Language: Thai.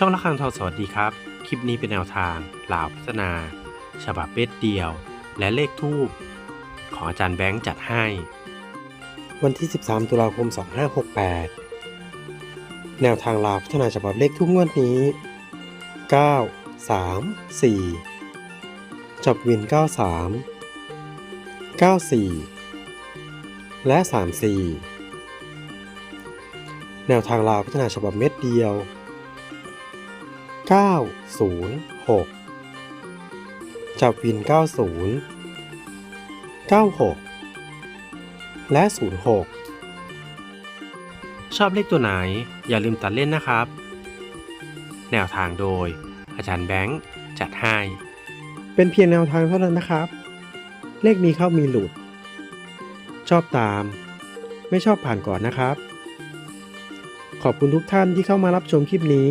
ช่องละคังทองสวัสดีครับ คลิปนี้เป็นแนวทางลาวพัฒนา ฉบับเบ็ดเดียว และเลขทูบของอาจารย์แบงค์จัดให้ วันที่ 13 ตุลาคม 2568 แนวทางลาวพัฒนาฉบับเลขทุกงวดนี้ 9 3 4 จับวิน 93 94 และ 34 แนวทางลาวพัฒนาฉบับเม็ดเดียว 906 จับวิน 90 96 และ 06 ชอบเลขตัวไหนอย่าลืมตัดเล่นนะครับ แนวทางโดย อาจารย์แบงค์ จัดให้ เป็นเพียงแนวทางเท่านั้นนะครับ เลขมีเข้ามีหลุด ชอบตาม ไม่ชอบผ่านก่อนนะครับ ขอบคุณทุกท่านที่เข้ามารับชมคลิปนี้